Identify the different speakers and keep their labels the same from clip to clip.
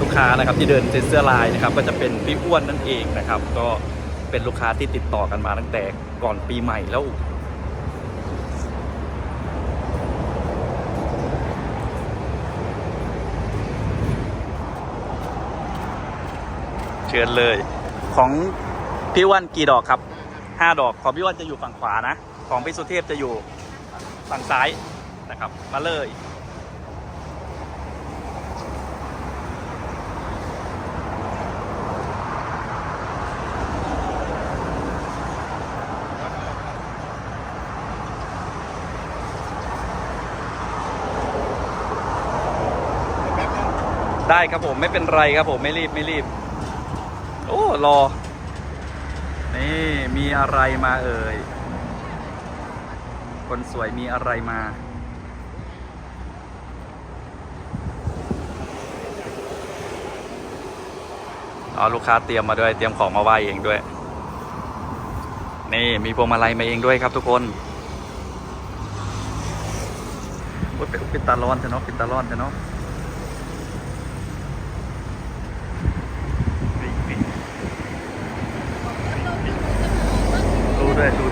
Speaker 1: ลูกค้านะครับที่เดินเสื้อลายนะครับก็จะเป็นพี่อ้วนนั่นเองนะครับ ก็เป็นลูกค้าที่ติดต่อกันมาตั้งแต่ก่อนปีใหม่แล้วเชิญเลย ของพี่อ้วันกี่ดอกครับห้าดอกของพี่อ้วันจะอยู่ฝั่งขวานะ ของพี่สุเทพจะอยู่ฝั่งซ้ายนะครับ มาเลย ครับผมไม่เป็นไรครับผมไม่รีบไม่รีบ โอ้รอ นี่มีอะไรมาเอ่ย คนสวยมีอะไรมา อ๋อลูกค้าเตรียมมาด้วยเตรียมของมาไหว้เองด้วย นี่มีพวงมาลัยมาเองด้วยครับทุกคนโอ้ยเป็นปิดตาร้อนเถอะเนาะปิดตาร้อนเถอะเนาะ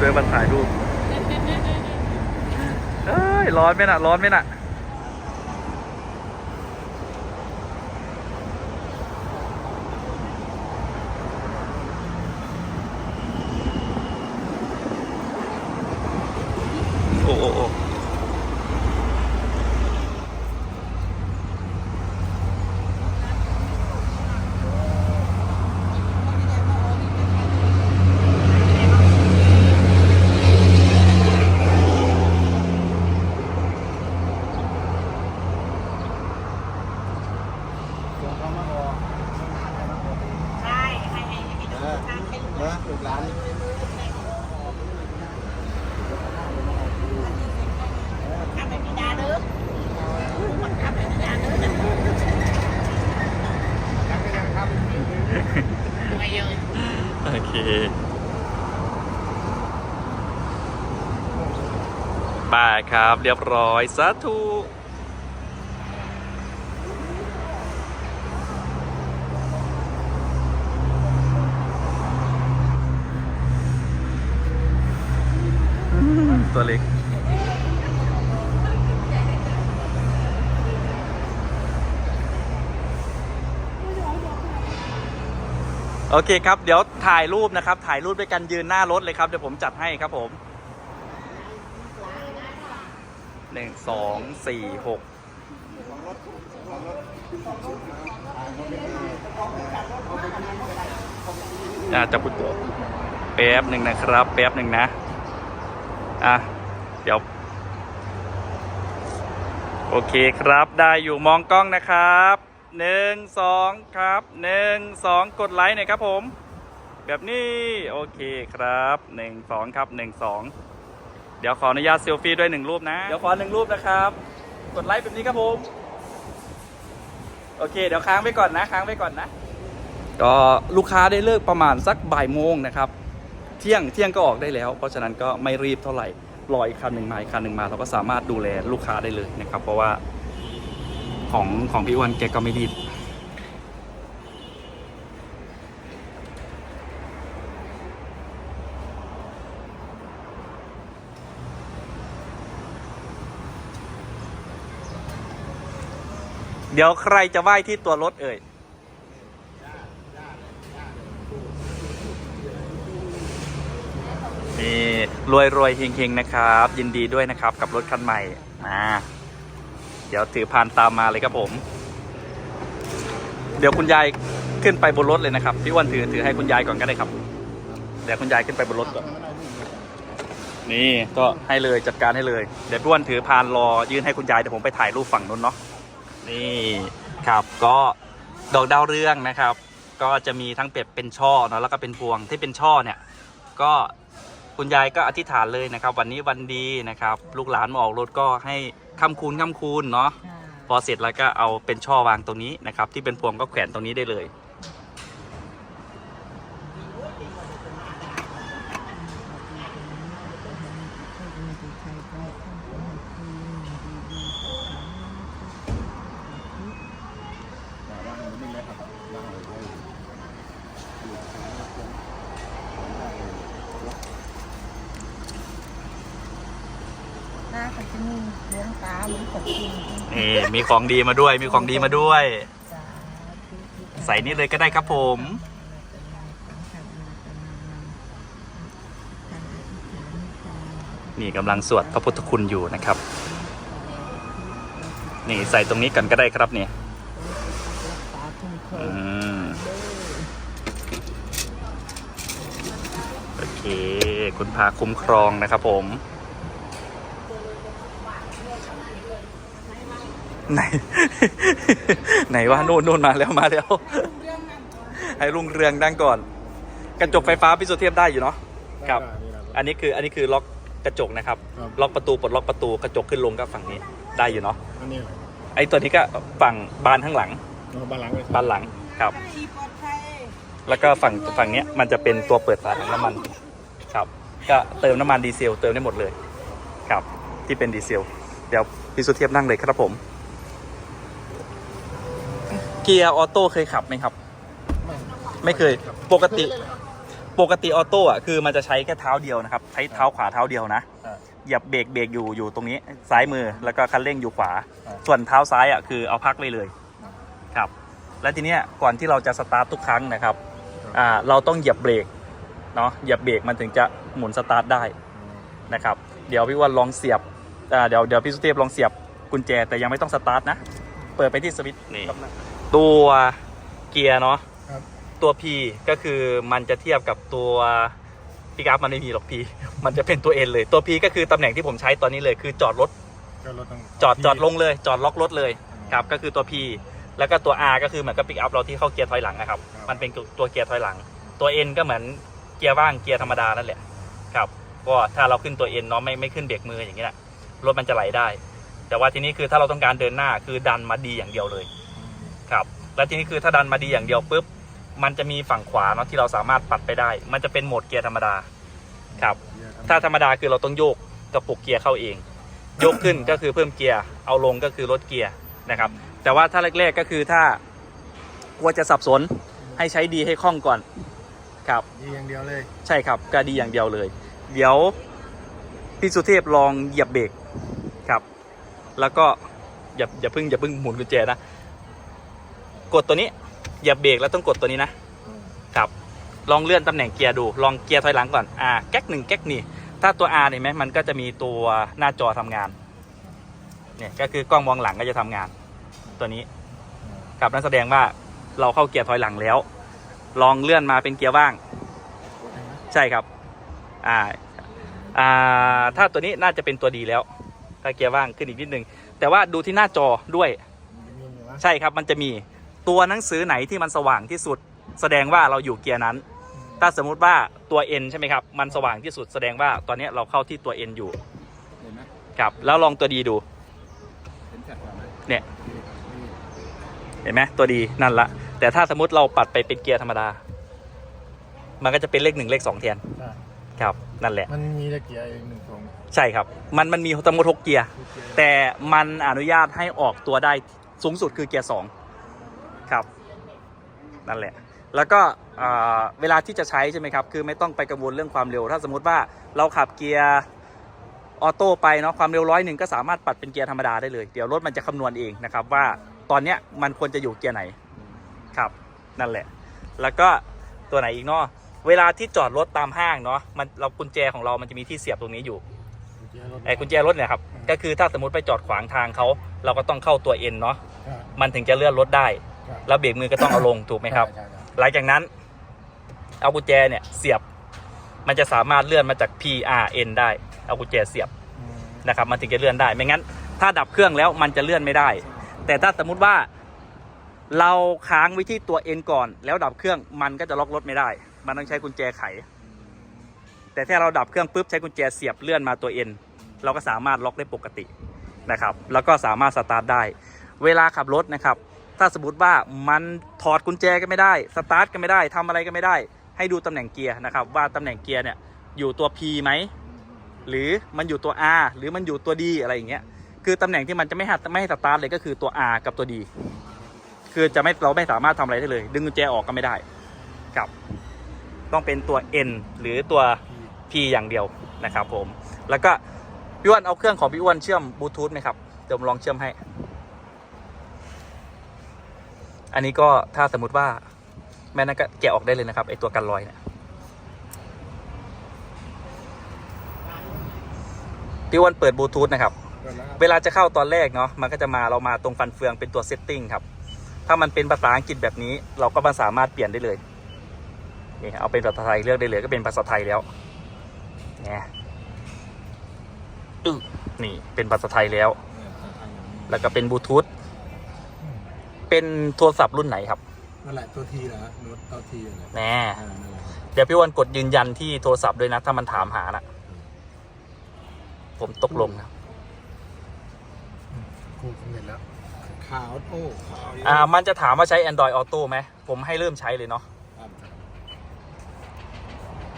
Speaker 1: ดูด้วยดูด้วยมาถ่ายรูปเอ้ยร้อนไหมน่ะ ร้อนไหมน่ะ โอ้โอ้โอ้
Speaker 2: ใช่ให้ให้ให้ดูทางให้ดู
Speaker 3: นะลูกหลาน
Speaker 2: ทำเป็นพิดาเด้อมันทำเป็นพิดาเด้อไม่เยอะ
Speaker 1: โอเคไป่าครับ เรียบร้อยสาธุอืมตัว เล็ก โอเคครับ เดี๋ยวถ่ายรูปนะครับ ถ่ายรูปด้วยกันยืนหน้ารถเลยครับ เดี๋ยวผมจัดให้ครับผมหนึ่งสองสี่หกอ่าจับปุตตัวแป๊บหนึ่งนะครับ แป๊บหนึ่งนะ อะ เดี๋ยว โอเคครับ ได้อยู่มองกล้องนะครับหนึ่งสองครับหนึ่งสองกดไลค์หน่อยครับผม แบบนี้โอเคครับหนึ่งสองครับหนึ่งสองเดี๋ยวขออนุญาตเซลฟี่ด้วยหนึ่งรูปนะ เดี๋ยวขอหนึ่งรูปนะครับ กดไลค์แบบนี้ครับผม โอเค เดี๋ยวค้างไว้ก่อนนะ ค้างไว้ก่อนนะ ก็ลูกค้าได้เลิกประมาณสักบ่ายโมงนะครับ เที่ยงเที่ยงก็ออกได้แล้ว เพราะฉะนั้นก็ไม่รีบเท่าไหร่ รออีกคันหนึ่งมาอีกคันหนึ่งมา เราก็สามารถดูแลลูกค้าได้เลยนะครับ เพราะว่าของของพี่อ้วันแกก็ไม่รีบเดี๋ยวใครจะไหว้ที่ตัวรถเอ่ย นี่รวยรวยๆเฮงๆนะครับ ยินดีด้วยนะครับ กับรถคันใหม่มาเดี๋ยวถือพานตามมาเลยครับผม เดี๋ยวคุณยายขึ้นไปบนรถเลยนะครับพี่อ้วันถือถือให้คุณยายก่อนก็ได้ครับ เดี๋ยวคุณยายขึ้นไปบนรถก่อน นี่ก็ให้เลยจัดการให้เลย เดี๋ยวพี่อ้วันถือพานรอยื่นให้คุณยายเดี๋ยวผมไปถ่ายรูปฝั่งนู้นเนาะนี่ครับก็ดอกดาวเรืองนะครับ ก็จะมีทั้งเป็ดเป็นช่อเนาะแล้วก็เป็นพวงที่เป็นช่อเนี่ย ก็ คุณยายก็อธิษฐานเลยนะครับ วันนี้วันดีนะครับ ลูกหลานมาออกรถก็ให้คำคูณคำคูณเนาะพอเสร็จแล้วก็เอาเป็นช่อวางตรงนี้นะครับ ที่เป็นพวงก็แขวนตรงนี้ได้เลย
Speaker 3: แต่ว่าหนูนี่แหละ
Speaker 2: หน้าก็จะมีดวงตาเหมือนกับคุณ
Speaker 1: นี่มีของดีมาด้วย มีของดีมาด้วย
Speaker 2: สาธุ
Speaker 1: ใส่นี่เลยก็ได้ครับผม นี่กำลังสวดพระพุทธคุณอยู่นะครับ นี่ใส่ตรงนี้กันก็ได้ครับเนี่ย
Speaker 2: สาธุเค
Speaker 1: อื
Speaker 2: ย
Speaker 1: มโอเค คุณพาคุ้มครองนะครับผม ไหน ไหนว่านู่นนู่นมาแล้วมาแล้ว ให้รุ่งเรืองดังก่อน กระจกไฟฟ้าพิสุเทียบได้อยู่เนาะครับ อันนี้คืออันนี้คือล็อกกระจกนะครับ
Speaker 3: ครับ
Speaker 1: ล็อกประตูปลดล็อกประตูกระจกขึ้นลงก็ฝั่งนี้ได้อยู่เนาะ
Speaker 3: อันนี้อะไร
Speaker 1: ไอ้ตัวนี้ก็ฝั่งบานข้างหลัง
Speaker 3: เอาบ้านหลังเลย
Speaker 1: บานหลังครับ
Speaker 2: ให้ปลอดภัย
Speaker 1: แล้วก็ฝั่งฝั่งเนี้ยมันจะเป็นตัวเปิดฝาถังน้ำมันครับ ก็เติมน้ำมันดีเซลเติมได้หมดเลย ครับ ที่เป็นดีเซล เดี๋ยวพี่สุเทียบนั่งเลยครับผมเกียร์ออโต้เคยขับไหมครับ ไม่เคยปกติปกติออโต้อะคือมันจะใช้แค่เท้าเดียวนะครับ ใช้เท้าขวาเท้าเดียวนะ
Speaker 3: อ่า
Speaker 1: เหยียบเบรกเบรกอยู่อยู่ตรงนี้ซ้ายมือแล้วก็คันเร่งอยู่ขวา
Speaker 3: อ่า
Speaker 1: ส่วนเท้าซ้ายอะคือเอาพักไว้เลยครับ และทีเนี้ยก่อนที่เราจะสตาร์ททุกครั้งนะครับอ่าเราต้องเหยียบเบรกเนาะเหยียบเบรกมันถึงจะหมุนสตาร์ทได้นะครับ เดี๋ยวพี่วันลองเสียบอ่าเดี๋ยวเดี๋ยวพี่สุเทพลองเสียบกุญแจแต่ยังไม่ต้องสตาร์ทนะ เปิดไปที่สวิตช์นี่ ตัวเกียร์เนาะ
Speaker 3: ครับ
Speaker 1: ตัว P ก็คือมันจะเทียบกับตัวพิกอัพมันไม่มีหรอก P มันจะเป็นตัว N เลยตัว P ก็คือตำแหน่งที่ผมใช้ตอนนี้เลย คือจอดรถ
Speaker 3: ก็รถต้อง
Speaker 1: จอดจอดลงเลยจอดล็อกรถเลยครับก็คือตัว P แล้วก็ตัว R ก็คือเหมือนกับปิกอัพเราที่เข้าเกียร์ถอยหลังนะครับ มันเป็นตัวเกียร์ถอยหลัง ตัว N ก็เหมือนเกียร์ว่างเกียร์ธรรมดานั่นแหละครับก็ถ้าเราขึ้นตัว N เนาะไม่ไม่ขึ้นเบรกมืออย่างนี้แหละรถมันจะไหลได้ แต่ว่าทีนี้คือถ้าเราต้องการเดินหน้าคือดันมาดีอย่างเดียวเลย ครับ แล้วทีนี้คือถ้าดันมาดีอย่างเดียวปุ๊บ มันจะมีฝั่งขวาเนาะที่เราสามารถปัดไปได้ มันจะเป็นโหมดเกียร์ธรรมดา ครับ ถ้าธรรมดาคือเราต้องโยกกระปุกเกียร์เข้าเอง ยกขึ้นก็คือเพิ่มเกียร์ เอาลงก็คือลดเกียร์นะครับ แต่ว่าถ้าแรกๆก็คือถ้ากลัวจะสับสนให้ใช้ดีให้คล่องก่อน ครับ
Speaker 3: ดีอย่างเดียวเลย
Speaker 1: ใช่ครับก็ดีอย่างเดียวเลย เดี๋ยวพี่สุเทพลองเหยียบเบรกครับ แล้วก็อย่าอย่าเพึ่งอย่าเพึ่งหมุนกุญแจนะ กดตัวนี้เหยียบเบรกแล้วต้องกดตัวนี้นะครับลองเลื่อนตำแหน่งเกียร์ดูลองเกียร์ถอยหลังก่อนอ่าแก๊กหนึ่งแก๊กนี่ถ้าตัว R เห็นไหมมันก็จะมีตัวหน้าจอทำงานเนี่ยก็คือกล้องมองหลังก็จะทำงาน ตัวนี้ครับนั่นแสดงว่าเราเข้าเกียร์ถอยหลังแล้ว ลองเลื่อนมาเป็นเกียร์ว่าง ใช่ครับอ่าอ่าถ้าตัวนี้น่าจะเป็นตัวดีแล้ว ถ้าเกียร์ว่างขึ้นอีกนิดนึงแต่ว่าดูที่หน้าจอด้วย
Speaker 3: มีอยู่วะ
Speaker 1: ใช่ครับมันจะมี ตัวหนังสือไหนที่มันสว่างที่สุด แสดงว่าเราอยู่เกียร์นั้น ถ้าสมมุติว่าตัว N ใช่ไหมครับ มันสว่างที่สุดแสดงว่าตอนนี้เราเข้าที่ตัว N อยู่
Speaker 3: เห็นไหม
Speaker 1: ครับแล้วลองตัวดีดู
Speaker 3: เห็นแสบกว่าไหม
Speaker 1: เนี่ยเห็นไหมตัวดีนั่นละแต่ถ้าสมมติเราปัดไปเป็นเกียร์ธรรมดา มันก็จะเป็นเลขหนึ่งเลขสองแทน
Speaker 3: ใช่
Speaker 1: ครับนั่นแหละ
Speaker 3: มันมีตะเกียร์อีกหนึ่งตรง
Speaker 1: ใช่ครับ มันมันมีทั้งหมดหกเกียร์
Speaker 3: ทุกเกียร์
Speaker 1: แต่มันอนุญาตให้ออกตัวได้สูงสุดคือเกียร์สอง ครับ นั่นแหละ แล้วก็อ่าเวลาที่จะใช้ใช่ไหมครับ คือไม่ต้องไปกังวลเรื่องความเร็ว ถ้าสมมติว่าเราขับเกียร์ออโต้ไปเนาะความเร็วร้อยหนึ่งก็สามารถปัดเป็นเกียร์ธรรมดาได้เลย เดี๋ยวรถมันจะคำนวณเองนะครับว่าตอนเนี้ยมันควรจะอยู่เกียร์ไหนครับนั่นแหละ แล้วก็ตัวไหนอีกเนาะเวลาที่จอดรถตามห้างเนาะมันเรากุญแจของเรามันจะมีที่เสียบตรงนี้อยู่
Speaker 3: ทุกเกียร์รถ
Speaker 1: ไอ้กุญแจรถเนี่ยครับก็คือถ้าสมมติไปจอดขวางทางเขาเราก็ต้องเข้าตัวเอ็นเนาะ
Speaker 3: อ่า
Speaker 1: มันถึงจะเลื่อนรถได้
Speaker 3: ครับ
Speaker 1: แล้วเบรกมือก็ต้องเอาลงถูกไหมครับ
Speaker 3: ใช่ใช่ใช่
Speaker 1: หลังจากนั้น เอากุญแจเนี่ยเสียบ มันจะสามารถเลื่อนมาจาก P R N ได้ เอากุญแจเสียบ
Speaker 3: อืม
Speaker 1: นะครับ มันถึงจะเลื่อนได้ ไม่งั้น ถ้าดับเครื่องแล้วมันจะเลื่อนไม่ได้ แต่ถ้าสมมุติว่า เราค้างไว้ที่ตัว N ก่อน แล้วดับเครื่องมันก็จะล็อกรถไม่ได้ มันต้องใช้กุญแจไข แต่ถ้าเราดับเครื่องปุ๊บใช้กุญแจเสียบเลื่อนมาตัว N เราก็สามารถล็อกได้ปกตินะครับ แล้วก็สามารถสตาร์ทได้ เวลาขับรถนะครับ ถ้าสมมติว่ามันถอดกุญแจก็ไม่ได้สตาร์ทก็ไม่ได้ทำอะไรก็ไม่ได้ ให้ดูตำแหน่งเกียร์นะครับว่าตำแหน่งเกียร์เนี่ยอยู่ตัว P ไหมหรือมันอยู่ตัว R หรือมันอยู่ตัว D อะไรอย่างเงี้ยคือตำแหน่งที่มันจะไม่ให้ไม่ให้สตาร์ทเลยก็คือตัว R กับตัว D คือจะไม่เราไม่สามารถทำอะไรได้เลย ดึงกุญแจออกก็ไม่ได้ครับต้องเป็นตัว N หรือตัว P อย่างเดียวนะครับผม แล้วก็พี่อ้วนเอาเครื่องของพี่อ้วนเชื่อมบลูทูธไหมครับเดี๋ยวผมลองเชื่อมให้ อันนี้ก็ถ้าสมมติว่าแม่นั่นก็แกะออกได้เลยนะครับไอตัวกันรอยเนี่ยพี่อ้วนเปิดบลูทูธนะครับ
Speaker 3: เว
Speaker 1: ลาจะเข้าตอนแรกเนาะมันก็จะมาเรามาตรงฟันเฟืองเป็นตัวเซตติ้งครับ ถ้ามันเป็นภาษาอังกฤษแบบนี้ เราก็มาสามารถเปลี่ยนได้เลยนี่เอาเป็นภาษาไทยเลือกได้เลยก็เป็นภาษาไทยแล้วเนี่ยอึนี่เป็นภาษาไทยแล้ว แล้วก็เป็นบลูทูธ เป็นโทรศัพท์รุ่นไหนครับ
Speaker 3: นั่นแหละตัวทีเหรอฮะโน้ตตัวทีอะไร
Speaker 1: แน่
Speaker 3: อ่านั่นแหละครับ
Speaker 1: เดี๋ยวพี่อ้วันกดยืนยันที่โทรศัพท์ด้วยนะ ถ้ามันถามหานะผมตกลงนะ
Speaker 3: กูคงเห็นแล้ว ขาวโอ้ขาว
Speaker 1: อ่า มันจะถามว่าใช้ Android Auto ไหมผมให้เริ่มใช้เลยเนาะ
Speaker 3: ครับ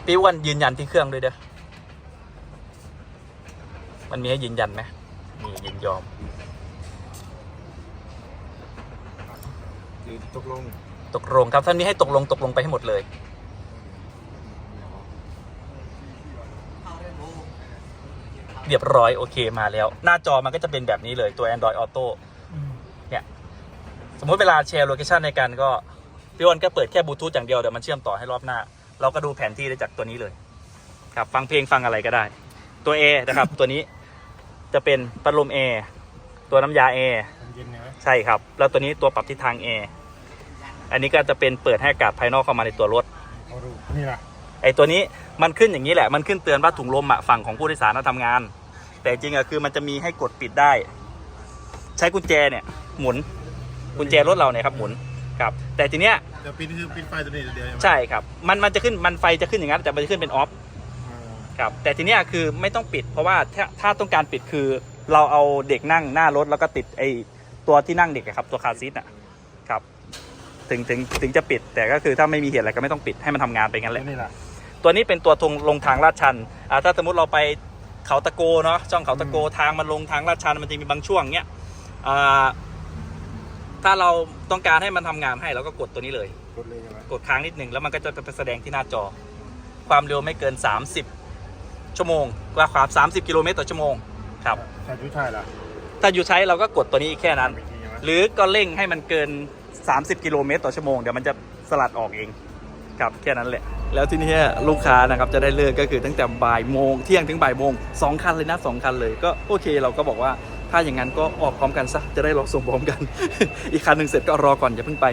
Speaker 1: พี่อ้วันยืนยันที่เครื่องด้วยเด้อมันมีให้ยืนยันไหมนี่ยินยอม
Speaker 3: ยืนตกลง
Speaker 1: ตกลงครับท่านนี้ให้ตกลงตกลงไปให้หมดเลย เรียบร้อยโอเคมาแล้ว หน้าจอมันก็จะเป็นแบบนี้เลยตัว Android Auto เนี่ย สมมติเวลาแชร์โลเคชันในกันก็ พี่อ้วันก็เปิดแค่บลูทูธอย่างเดียว เดี๋ยวมันเชื่อมต่อให้รอบหน้า เราก็ดูแผนที่ได้จากตัวนี้เลย ครับ ฟังเพลงฟังอะไรก็ได้ ตัว A นะครับ ตัวนี้จะเป็นพัดลม A ตัวน้ำยา A
Speaker 3: มันเย็นไงไหม
Speaker 1: ใช่ครับ แล้วตัวนี้ตัวปรับทิศทาง A อันนี้ก็จะเป็นเปิดให้อากาศภายนอกเข้ามาในตัวรถ
Speaker 3: เขาดูนี่ล่ะ
Speaker 1: ไอ้ตัวนี้มันขึ้นอย่างนี้แหละ มันขึ้นเตือนว่าถุงลมอะฝั่งของผู้โดยสารน่ะทำงาน แต่จริงอะคือมันจะมีให้กดปิดได้ ใช้กุญแจเนี่ยหมุนกุญแจรถเราเนี่ยครับหมุนครับ แต่ทีเนี้ย
Speaker 3: เดี๋ยวปิดคือปิดไฟตัวนี้เดียวใช่ไหม
Speaker 1: ใช่ครับมันมันจะขึ้นมันไฟจะขึ้นอย่างนั้นแต่มันจะขึ้นเป็นออฟ
Speaker 3: อ่า
Speaker 1: ครับแต่ทีเนี้ยคือไม่ต้องปิด เพราะว่าถ้าถ้าต้องการปิดคือ เราเอาเด็กนั่งหน้ารถแล้วก็ติดไอ้ตัวที่นั่งเด็กอะครับตัวคาร์ซีทอะครับ ถึงถึงถึงจะปิด แต่ก็คือถ้าไม่มีเหตุอะไรก็ไม่ต้องปิดให้มันทำงานไปงั้นแหละ
Speaker 3: นี่ล่ะ
Speaker 1: ตัวนี้เป็นตัวทงลงทางลาดชันอ่าถ้าสมมติเราไปเขาตะโกเนาะช่องเขาตะโกทางมันลงทางลาดชันมันจะมีบางช่วงเนี้ยอ่าถ้าเราต้องการให้มันทำงานให้เราก็กดตัวนี้เลย
Speaker 3: กดเลยใช่ไหม
Speaker 1: กดค้างนิดหนึ่งแล้วมันก็จะไปแสดงที่หน้าจอ ความเร็วไม่เกิน 30 ชั่วโมงกว่าความ30 กิโลเมตรต่อชั่วโมงครับ
Speaker 3: ใช่ชุดใช่ล่ะ
Speaker 1: ถ้าอยู่ใช้เราก็กดตัวนี้แค่นั้น
Speaker 3: อีกทีใช่ไหม
Speaker 1: หรือก็เร่งให้มันเกิน 30 กิโลเมตรต่อชั่วโมงเดี๋ยวมันจะสลัดออกเองครับแค่นั้นแหละ แล้วที่นี่ลูกค้านะครับจะได้เลิกก็คือตั้งแต่บ่ายโมงเที่ยงถึงบ่ายโมงสองคันเลยนะสองคันเลยก็โอเคเราก็บอกว่าถ้าอย่างนั้นก็ออกพร้อมกันซะจะได้รอส่งพร้อมกัน อีกคันหนึ่งเสร็จก็รอก่อนอย่าเพิ่งไป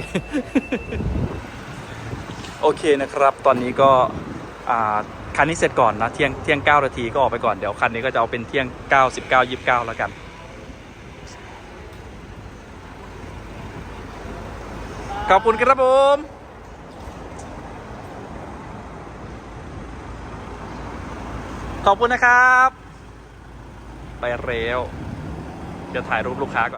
Speaker 1: โอเคนะครับ ตอนนี้ก็คันนี้เสร็จก่อนนะเที่ยงเที่ยงเก้านาทีก็ออกไปก่อนเดี๋ยวคันนี้ก็จะเอาเป็นเที่ยงเก้าสิบเก้ายี่สิบเก้าแล้วกัน ขอบคุณครับผมขอบคุณนะครับ ไปเร็วจะถ่ายรูปลูกค้าก่อน